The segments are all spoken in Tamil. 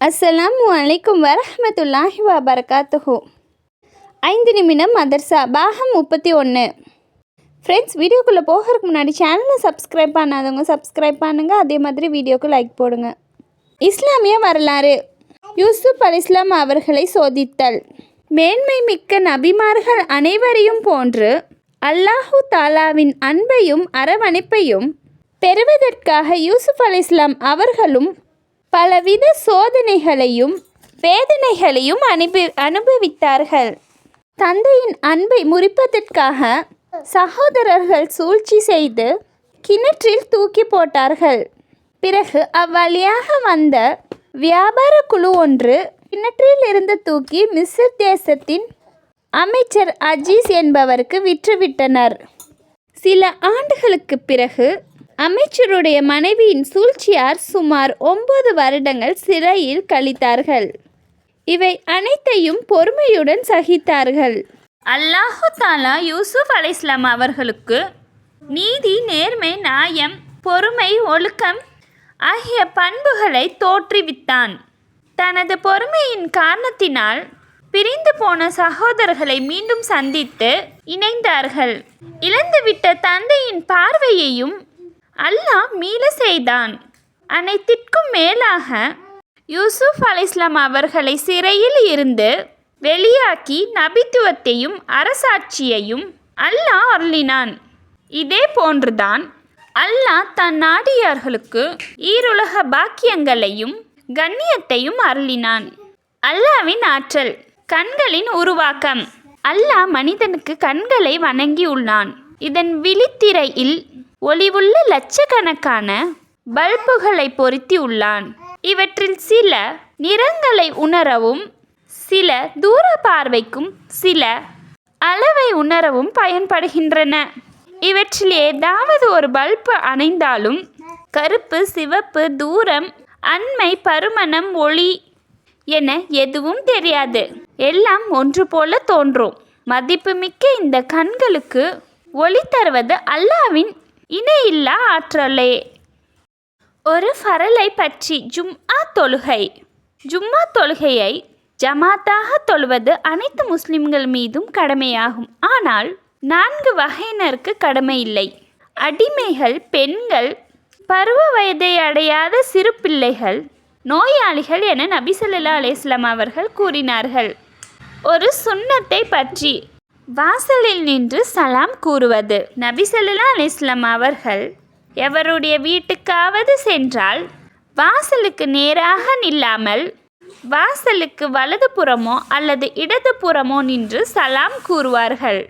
அஸ்ஸலாமு அலைக்கும் வரஹமத்துல்லாஹி வபரகாத்துஹு. ஐந்து நிமிடம் மதர்சா பாகம் முப்பத்தி ஒன்று ஃப்ரெண்ட்ஸ் வீடியோக்குள்ளே போகிறதுக்கு முன்னாடி சேனலை சப்ஸ்கிரைப் பண்ணாதவங்க சப்ஸ்கிரைப் பண்ணுங்கள் அதே மாதிரி வீடியோக்கு லைக் போடுங்க. இஸ்லாமிய வரலாறு. யூசுப் அல் இஸ்லாம் அவர்களை சோதித்தல். மேன்மை மிக்க நபிமார்கள் அனைவரையும் போன்று அல்லாஹு தாலாவின் அன்பையும் அரவணைப்பையும் பெறுவதற்காக யூசுப் அல் இஸ்லாம் அவர்களும் பலவித சோதனைகளையும் வேதனைகளையும் அனுபவி அனுபவித்தார்கள். தந்தையின் அன்பை முறிப்பதற்காக சகோதரர்கள் சூழ்ச்சி செய்து கிணற்றில் தூக்கி போட்டார்கள். பிறகு அவ்வழியாக வந்த வியாபார குழு ஒன்று கிணற்றில் இருந்து தூக்கி மிஸ்ர் தேசத்தின் அமைச்சர் அஜீஸ் என்பவருக்கு விற்றுவிட்டனர். சில ஆண்டுகளுக்கு பிறகு அமைச்சருடைய மனைவியின் சூழ்ச்சியார் சுமார் ஒன்பது வருடங்கள் சிறையில் கழித்தார்கள். இவை அனைத்தையும் பொறுமையுடன் சகித்தார்கள். அல்லாஹு தாலா யூசுப் அலைஸ்லாம் அவர்களுக்கு நீதி நேர்மை நியாயம் பொறுமை ஒழுக்கம் ஆகிய பண்புகளை தோற்றுவித்தான். தனது பொறுமையின் காரணத்தினால் பிரிந்து போன சகோதரர்களை மீண்டும் சந்தித்து இணைந்தார்கள். இழந்துவிட்ட தந்தையின் பார்வையையும் அல்லாஹ் மீள செய்தான். அனைத்திற்கும் மேலாக யூசுப் அலிஸ்லாம் அவர்களை சிறையில் இருந்து வெளியாக்கி நபித்துவத்தையும் அரசாட்சியையும் அல்லாஹ் அருளினான். இதே போன்றுதான் அல்லாஹ் தன் நாடியார்களுக்கு ஈருலக பாக்கியங்களையும் கண்ணியத்தையும் அருளினான். அல்லாவின் ஆற்றல் கண்களின் உருவாக்கம். அல்லாஹ் மனிதனுக்கு கண்களை வணங்கியுள்ளான். இதன் விழித்திரையில் ஒளிவுள்ள லட்சக்கணக்கான பல்புகளை பொருத்தி உள்ளான். இவற்றில் சில நிறங்களை உணரவும் சில தூர பார்வைக்கும் சில அளவை உணரவும் பயன்படுகின்றன. இவற்றில் ஏதாவது ஒரு பல்பு அணைந்தாலும் கருப்பு சிவப்பு தூரம் அண்மை பருமனம் ஒளி என எதுவும் தெரியாது. எல்லாம் ஒன்று போல தோன்றும். மதிப்புமிக்க இந்த கண்களுக்கு ஒளி தருவது அல்லாவின் இணையில்லா ஆற்றலே. ஒரு ஃபரலை பற்றி ஜும்ஆ தொழுகை. ஜும்மா தொழுகையை ஜமாத்தாக தொழுவது அனைத்து முஸ்லிம்கள் மீதும் கடமையாகும். ஆனால் நான்கு வகையினருக்கு கடமை இல்லை. அடிமைகள் பெண்கள் பருவ வயதை அடையாத சிறு பிள்ளைகள் நோயாளிகள் என நபிசல்லா ஸல்லல்லாஹு அவர்கள் கூறினார்கள். ஒரு சுண்ணத்தை பற்றி வாசலில் நின்று சலாம் கூறுவது நபி ஸல்லல்லாஹு அலைஹி அவர்கள் எவருடைய வீட்டுக்காவது சென்றால் வாசலுக்கு நேராக நில்லாமல் வாசலுக்கு வலது புறமோ அல்லது இடதுபுறமோ நின்று சலாம் கூறுவார்கள்.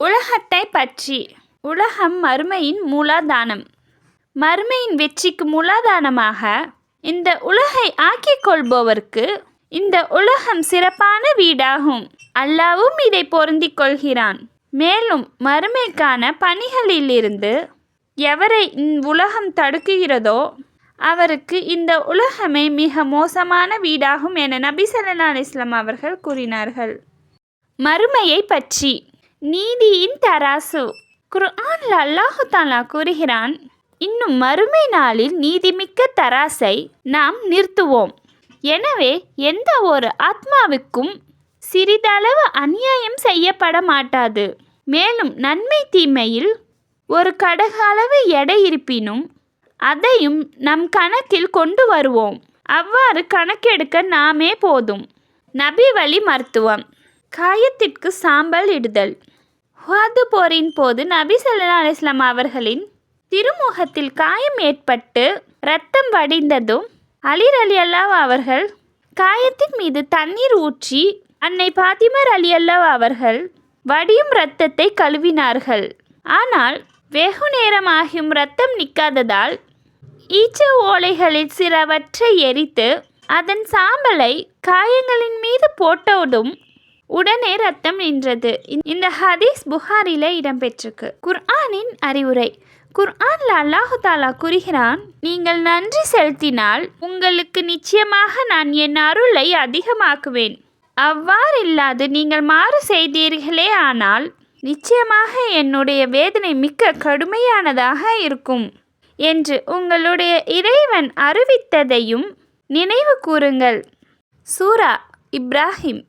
உலகத்தை பற்றி உலகம் மறுமையின் மூலாதானம். மறுமையின் வெற்றிக்கு மூலாதானமாக இந்த உலகை ஆக்கிக் கொள்பவருக்கு இந்த உலகம் சிறப்பான வீடாகும். அல்லாவும் இதை பொருந்திக் கொள்கிறான். மேலும் மறுமைக்கான பணிகளிலிருந்து எவரை உலகம் தடுக்குகிறதோ அவருக்கு இந்த உலகமே மிக மோசமான வீடாகும் என நபி சல்லா இஸ்லாம் அவர்கள் கூறினார்கள். மறுமையை பற்றி நீதியின் தராசு. குர்ஆனில் அல்லாஹு தாலா கூறுகிறான் இன்னும் மறுமை நாளில் நீதிமிக்க தராசை நாம் நிறுத்துவோம். எனவே எந்த ஒரு ஆத்மாவுக்கும் சிறிதளவு அநியாயம் செய்யப்பட மாட்டாது. மேலும் நன்மை தீமையில் ஒரு கடக அளவு எடை இருப்பினும் அதையும் நம் கணக்கில் கொண்டு வருவோம். அவ்வாறு கணக்கெடுக்க நாமே போதும். நபி வழி மருத்துவம். காயத்திற்கு சாம்பல் இடுதல். ஹுவாது போரின் போது நபி சல்லா அலிஸ்லாம் அவர்களின் திருமுகத்தில் காயம் ஏற்பட்டு இரத்தம் வடிந்ததும் அலிர் அலி அல்லாவா அவர்கள் காயத்தின் மீது தண்ணீர் ஊற்றி அன்னை பாத்திமர் அலி அல்லாவா அவர்கள் வடியும் இரத்தத்தை கழுவினார்கள். ஆனால் வெகு நேரம் ஆகியும் இரத்தம் நிற்காததால் ஈச்ச ஓலைகளில் சிலவற்றை எரித்து அதன் சாம்பலை காயங்களின் மீது போட்டோடும் உடனே ரத்தம் நின்றது. இந்த ஹதீஸ் புகாரில இடம்பெற்றிருக்கு. குர்ஆனின் அறிவுரை குர்ஆன்ல அல்லாஹு தாலா கூறுகிறான் நீங்கள் நன்றி செலுத்தினால் உங்களுக்கு நிச்சயமாக நான் என் அருளை அதிகமாக்குவேன். அவ்வாறில்லாது நீங்கள் மாறு செய்தீர்களே ஆனால் நிச்சயமாக என்னுடைய வேதனை மிக்க கடுமையானதாக இருக்கும் என்று உங்களுடைய இறைவன் அறிவித்ததையும் நினைவு கூறுங்கள். சூரா இப்ராஹிம்